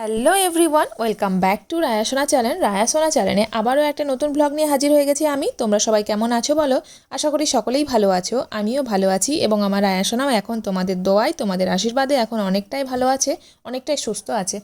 Hello everyone welcome back to Rayasona channel Rayasona চ্যানেলে আবারও একটা নতুন ব্লগ নিয়ে হাজির হয়ে গেছি আমি। তোমরা সবাই কেমন আছো বলো? আশা করি সকলেই ভালো আছো, আমিও ভালো আছি এবং আমার রায়াসোনাও এখন তোমাদের দোয়ায়, তোমাদের আশীর্বাদে এখন অনেকটাই ভালো আছে, অনেকটাই সুস্থ আছে।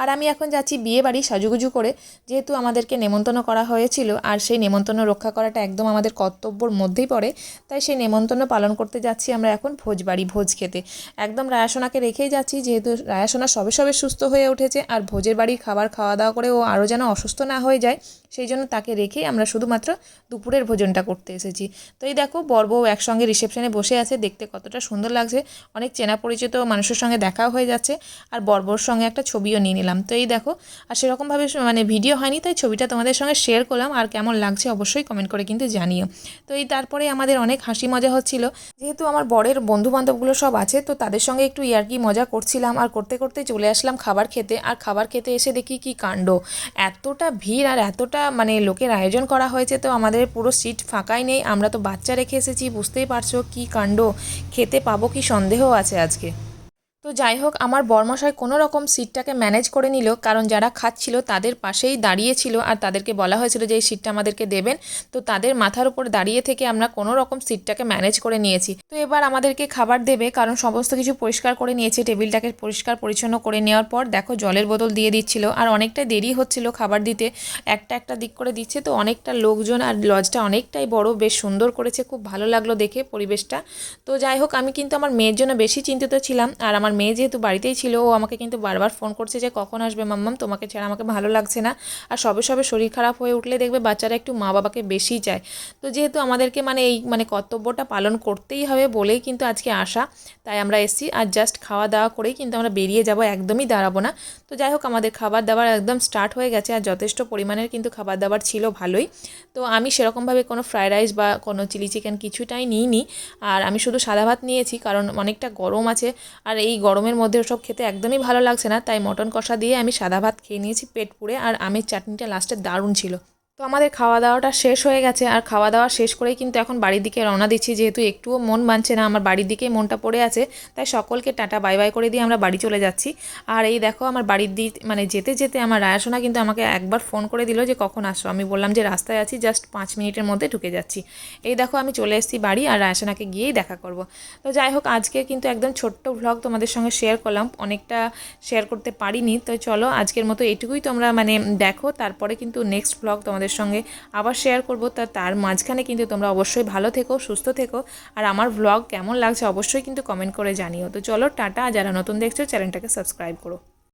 আর আমি এখন যাচ্ছি বিয়ে বাড়ি সাজুগুজু করে, যেহেতু আমাদেরকে নেমন্তন্ন করা হয়েছিল আর সেই নেমন্তন্ন রক্ষা করাটা একদম আমাদের কর্তব্যর মধ্যেই পড়ে, তাই সেই নেমন্তন্ন পালন করতে যাচ্ছি আমরা এখন ভোজ বাড়ি, ভোজ খেতে। একদম রায়াসোনাকে রেখেই যাচ্ছি, যেহেতু রায়াসোনা সবে সবে সুস্থ হয়ে উঠেছে আর ভোজের বাড়ির খাবার খাওয়া দাওয়া করে ও আরও যেন অসুস্থ না হয়ে যায়, সেই জন্য তাকে রেখেই আমরা শুধুমাত্র দুপুরের ভোজনটা করতে এসেছি। তো এই দেখো বর বউ একসঙ্গে রিসেপশনে বসে আছে, দেখতে কতটা সুন্দর লাগছে। অনেক চেনা পরিচিত মানুষের সঙ্গে দেখাও হয়ে যাচ্ছে আর বর বউর সঙ্গে একটা ছবিও নিয়ে নিলাম। তো এই দেখো, আর সেরকমভাবে মানে ভিডিও হয়নি, তাই ছবিটা তোমাদের সঙ্গে শেয়ার করলাম। আর কেমন লাগছে অবশ্যই কমেন্ট করে কিন্তু জানিও। তো এই তারপরে আমাদের অনেক হাসি মজা হচ্ছিল। যেহেতু আমার বরের বন্ধু বান্ধবগুলো সব আছে, তো তাদের সঙ্গে একটু ইয়ার্কি মজা করছিলাম। আর করতে করতে চলে আসলাম খাবার খেতে। আর খাবার খেতে এসে দেখি কি কাণ্ড। এতটা ভিড় আর এতটা মানে লোকের আয়োজন করা হয়েছে, তো আমাদের পুরো সিট ফাঁকাই নেই। আমরা তো বাচ্চা রেখে এসেছি, বুঝতেই পারছ কি কাণ্ড। খেতে পাবো কি সন্দেহ আছে আজকে। তো যাই হোক আমার বর্মশাই কোনো রকম সিটটাকে ম্যানেজ করে নিল, কারণ যারা খাচ্ছিল তাদের পাশেই দাঁড়িয়েছিল আর তাদেরকে বলা হয়েছিল যে এই সিটটা আমাদেরকে দেবেন। তো তাদের মাথার উপর দাঁড়িয়ে থেকে আমরা কোনো রকম সিটটাকে ম্যানেজ করে নিয়েছি। তো এবার আমাদেরকে খাবার দেবে, কারণ সমস্ত কিছু পরিষ্কার করে নিয়েছে, টেবিলটাকে পরিষ্কার পরিচ্ছন্ন করে নেওয়ার পর দেখো জলের বোতল দিয়ে দিচ্ছিল, আর অনেকটা দেরি হচ্ছিল খাবার দিতে। একটা একটা দিক করে দিচ্ছে, তো অনেকটা লোকজন আর লজটা অনেকটাই বড়, বেশ সুন্দর করেছে, খুব ভালো লাগল দেখে পরিবেশটা। তো যাই হোক আমি কিন্তু আমার মেয়ের জন্য বেশি চিন্তিত ছিলাম, আর আমার মেয়ে যেহেতু বাড়িতেই ছিল, ও আমাকে কিন্তু বারবার ফোন করছে যে, কখন আসবে মাম্মাম? তোমাকে ছাড়া আমাকে ভালো লাগছে না। আর সবে সবে শরীর খারাপ হয়ে উঠলে দেখবে বাচ্চারা একটু মা বাবাকে বেশি চায়। তো যেহেতু আমাদেরকে মানে এই মানে কর্তব্যটা পালন করতেই হবে বলেই কিন্তু আজকে আসা। তাই আমরা এসছি আর জাস্ট খাওয়া দাওয়া করেই কিন্তু আমরা বেরিয়ে যাব, একদমই দাঁড়াবো না। তো যাই হোক, আমাদের খাবার দাবার একদম স্টার্ট হয়ে গেছে আর যথেষ্ট পরিমাণের কিন্তু খাবার দাবার ছিল ভালোই। তো আমি সেরকমভাবে কোনো ফ্রায়েড রাইস বা কোনো চিলি চিকেন কিছুটাই নিইনি। আর আমি শুধু সাদা ভাত নিয়েছি, কারণ অনেকটা গরম আছে। আর এই গরমের মধ্যে ওসব খেতে একদমই ভালো লাগছে না। তাই মটন কষা দিয়ে আমি সাদা ভাত খেয়ে নিয়েছি পেট পুড়ে, আর আমের চাটনিটা লাস্টে দারুণ ছিল। তো আমাদের খাওয়া দাওয়াটা শেষ হয়ে গেছে। আর খাওয়া দাওয়া শেষ করেই কিন্তু এখন বাড়ির দিকে রওনা দিচ্ছি। যেহেতু একটুও মন মানছে না, আমার বাড়ির দিকেই মনটা পড়ে আছে। তাই সকলকে টাটা, বাই বাই করে দিয়ে আমরা বাড়ি চলে যাচ্ছি। আর এই দেখো, আমার বাড়ির দিক মানে যেতে যেতে আমার রায়াসোনা কিন্তু আমাকে একবার ফোন করে দিল যে, কখন আসো আমি বললাম যে, রাস্তায় আছি, জাস্ট পাঁচ মিনিটের মধ্যে ঢুকে যাচ্ছি। এই দেখো, আমি চলে এসেছি বাড়ি আর রায়াসোনাকে গিয়েই দেখা করব। তো যাই হোক, আজকে কিন্তু একদম ছোট্ট ভ্লগ তোমাদের সঙ্গে শেয়ার করলাম। অনেকটা শেয়ার করতে পারিনি। তো চলো, আজকের মতো এটুকুই তোমরা মানে দেখো। তারপরে কিন্তু নেক্সট ভ্লগ তোমাদের সঙ্গে আবার শেয়ার করব। তা তার মাঝখানে কিন্তু তোমরা অবশ্যই ভালো থেকো, সুস্থ থেকো। আর আমার ব্লগ কেমন লাগছে অবশ্যই কিন্তু কমেন্ট করে জানিও। তো চলো টাটা, যারা নতুন দেখছ চ্যানেলটাকে সাবস্ক্রাইব করো।